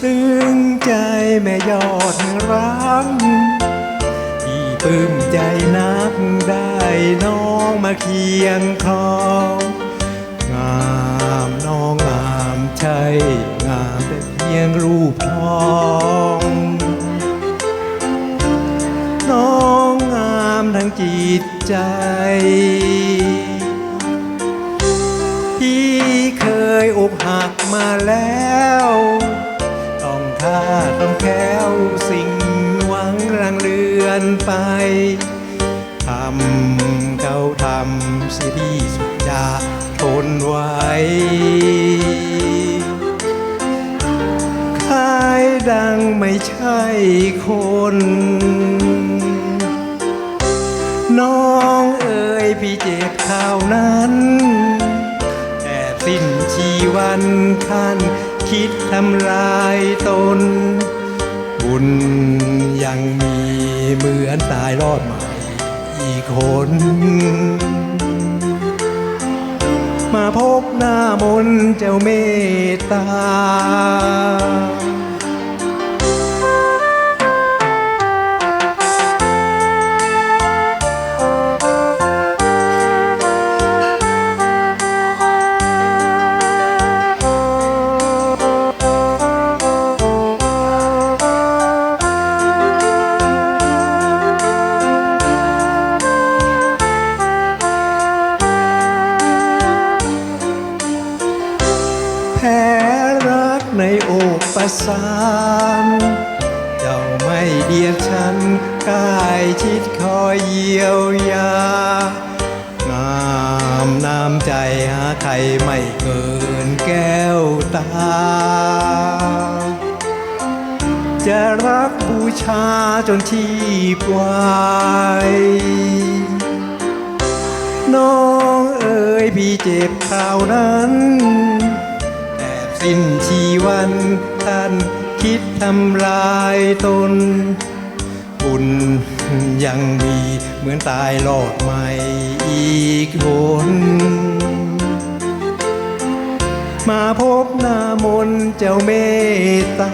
ซึ้งใจแม่ยอดรักที่ปลื้มใจนักได้น้องมาเคียงคองงามน้องงามใช่งามแต่เพียงรูปทองน้องงามทั้งจิตใจที่เคยอกหักมาแล้ว ท่าต้องแค้วสิ่งหวังรังเลือนไปทำเขาทำสียที่สุดจะทนไว้คายดังไม่ใช่คน น้องเอ๋ยพี่เจ็บข่าวนั้นแอบสิ้นชีวันคัน คิดทำลายตน บุญยังมีเหมือนตายรอดใหม่อีกคน มาพบหน้ามนเจ้าเมตตา รักในอกประสานเจ้าไม่เดียดฉันกายชิดคอยเยียวยางามน้ำใจหาใครไม่เกินแก้วตา จะรักบูชาจนชีพวายน้องเอ๋ยพี่เจ็บข่าวนั้น สิ้นชีวันท่านคิดทำลายตน บุญยังมีเหมือนตายรอดใหม่อีกหนมาพบหน้ามนเจ้าเมตตา